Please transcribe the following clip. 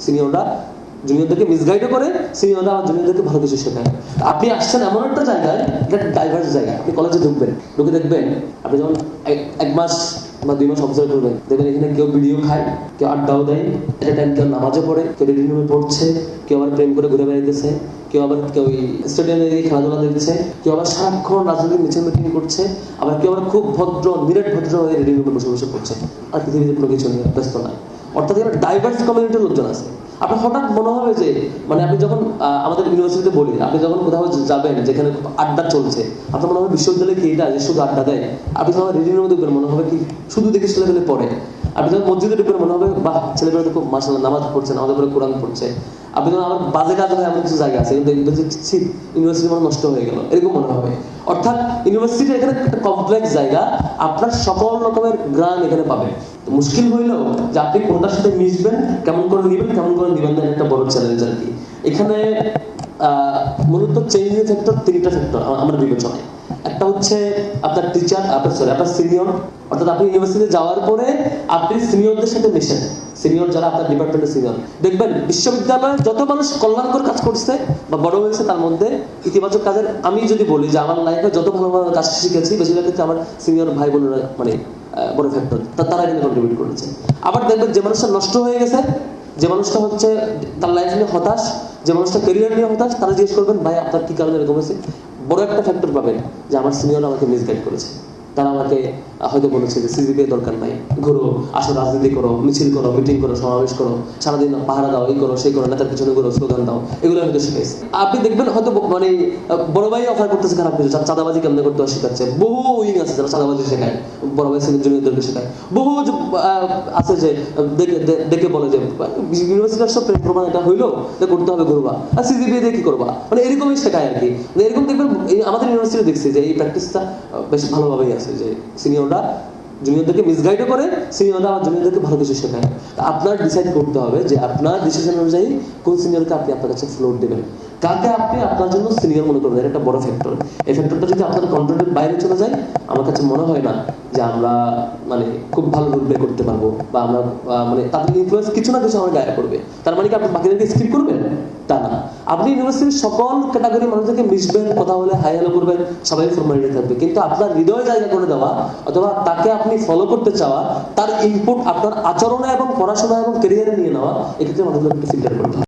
সিনিয়ররা জুনিয়রদেরকে মিসগাইডও করে, সিনিয়ররা জুনিয়রদেরকে ভালো কিছু শেখায়। আপনি আসছেন এমন একটা জায়গায় ডাইভার্স জায়গা আপনি কলেজে ঢুকবেন, ঢুকে দেখবেন আপনি এক- মাস বা দুই মাস অবজার্ভ করবেন, দেখবেন এখানে কেউ ভিডিও খায়, কেউ আড্ডাও দেয়, একটা টাইম কেউ নামাজও পড়ে, কেউ রিডিং রুমে পড়ছে, কেউ আবার প্রেম করে ঘুরে বেড়াইতেছে, কেউ আবার কেউ স্টেডিয়ামে খেলাধুলা দেখছে, কেউ আবার সারাক্ষণ রাজনৈতিক মিছিল মিটিং করছে, আবার কেউ আবার খুব ভদ্র, নিরেট ভদ্র হয়ে রিডিং রুমে বসে বসে পড়ছে। আর পৃথিবীতে কোনো কিছু নিয়ে ব্যস্ত নয় অর্থাৎ এখানে ডাইভার্স কমিউনিটির লোকজন আছে। আপনার হঠাৎ মনে হবে যে মানে আপনি যখন আমাদের ইউনিভার্সিটিতে বলি, আপনি যখন কোথাও যাবেন, যেখানে আড্ডা চলছে, আপনার মনে হবে বিশ্ববিদ্যালয়ে কি এটা শুধু আড্ডা দেয়? আপনি যখন রেডিওর মধ্যে মনে হবে কি শুধু দেখে ছেলেপেলে পড়ে। আপনি যখন মসজিদে ঢুকবেন মনে হবে, বাহ, ছেলেপেলে তো খুব মাসাল্লাহ নামাজ পড়ছে নামাজ পড়ে কোরআন পড়ছে। আপনি যখন আমার বাজে কাজ হয় এমন কিছু জায়গা আছে, কিন্তু যে ইউনিভার্সিটি মানে নষ্ট হয়ে গেল, এরকম মনে হবে। অর্থাৎ ইউনিভার্সিটি এখানে একটা কমপ্লেক্স জায়গা, আপনার সকল রকমের গ্রাম এখানে পাবেন। তো মুশকিল হইল যে আপনি কোনটার সাথে মিশবেন, কেমন করে নিবেন, কেমন করে নিবেন না একটা বড় চ্যালেঞ্জ আর কি। এখানে মূলত চেঞ্জিং ফ্যাক্টর তিনটা ফ্যাক্টর আমার বিবেচনায়। একটা হচ্ছে আপনার টিচার আপনার সরি আপনার সিনিয়র অর্থাৎ আপনি ইউনিভার্সিটিতে যাওয়ার পরে আপনি সিনিয়রদের সাথে মেশেন। সিনিয়র যারা আপনার ডিপার্টমেন্টের সিনিয়র দেখবেন, বিশ্ববিদ্যালয়ে যত মানুষ কল্যাণকর কাজ করছে বা বড় হয়েছে, তার মধ্যে ইতিবাচক কাজের আমি যদি বলি যে আমার লাইফে যত ভালো ভালো কাজ শিখেছি, বেশিরভাগ ক্ষেত্রে আমার সিনিয়র ভাই বোনেরা মানে বড় ফ্যাক্টর তারা এখানে কন্ট্রিবিউট করেছে। আবার দেখবেন, যে মানুষটা নষ্ট হয়ে গেছে, যে মানুষটা হচ্ছে, তার লাইফ নিয়ে হতাশ, যে মানুষটা কেরিয়ার নিয়ে হতাশ, তারা জিজ্ঞেস করবেন, ভাই, আপনার কি কারণে এরকম হয়েছে? বড় একটা ফ্যাক্টর পাবেন যে আমার সিনিয়র আমাকে মিসগাইড করেছে। তারা আমাকে হয়তো বলেছে যে সিজিপি দরকার নাই। ঘুরো, আসো, রাজনীতি করো, মিছিল করো, মিটিং করো, সমাবেশ করো। সারাদিন পাহারা দাও, এই করো, সেই করো, নেতার পিছনে করো স্লোগান দাও। এগুলো হয়তো শিখাইছে। আপনি দেখবেন হয়তো মানে বড় ভাই অফার করতেছে, খারাপ কিছু চাঁদাবাজি কেমনে করতে শেখাচ্ছে। বহু উইং আছে যারা চাঁদাবাজি শেখায়, বড় ভাই সিনিয়র জুনিয়রদেরকে শেখায়। বহু আছে যে, দেখে দেখে বলে যে ইউনিভার্সিটির সব প্রমাণ এটা হইল করতে হবে, ঘুরবা। আর সিজিপি দিয়ে কি করবা? মানে এরকমই শেখায় আর কি। এরকম দেখবেন আমাদের ইউনিভার্সিটি দেখছি যে, এই প্র্যাকটিসটা বেশ ভালোভাবেই আছে। যে সিনিয়ররা জুনিয়রদেরকে মিসগাইডও করে, সিনিয়ররা আমার জুনিয়রদেরকে ভালো কিছু শেখায়। তা আপনার ডিসাইড করতে হবে যে আপনার ডিসিশন অনুযায়ী কোন সিনিয়রকে আপনি আপনার কাছে ফ্লোর দেবেন। কাকে আপনি আপনার জন্য সিনিয়র মনে করবেন? এটা বড় ফ্যাক্টর এই ফ্যাক্টরটা যদি আপনার কন্ট্রোলের বাইরে চলে যায়, আমার কাছে মনে হয় না যে আমরা মানে খুব ভালো রোল প্লে করতে পারব বা আমরা মানে তাদের ইনফ্লুয়েন্স কিছু না কিছু আমার গায়ে পড়বে। তার মানে কি আপনি বাকিদেরকে স্কিপ করবেন? তা না। আপনি ইউনিভার্সিটির সকল ক্যাটাগরি মানুষদেরকে মিশবেন, কথা বলে হাই হ্যালো করবেন, সবাই ফর্মালিটি থাকবে। কিন্তু আপনার হৃদয় জায়গা করে দেওয়া অথবা তাকে আপনি ফলো করতে চাওয়া, তার ইনপুট আপনার আচরণে এবং পড়াশোনা এবং ক্যারিয়ারে নিয়ে নেওয়া, এক্ষেত্রে মানুষদেরকে ফিল্টার করতে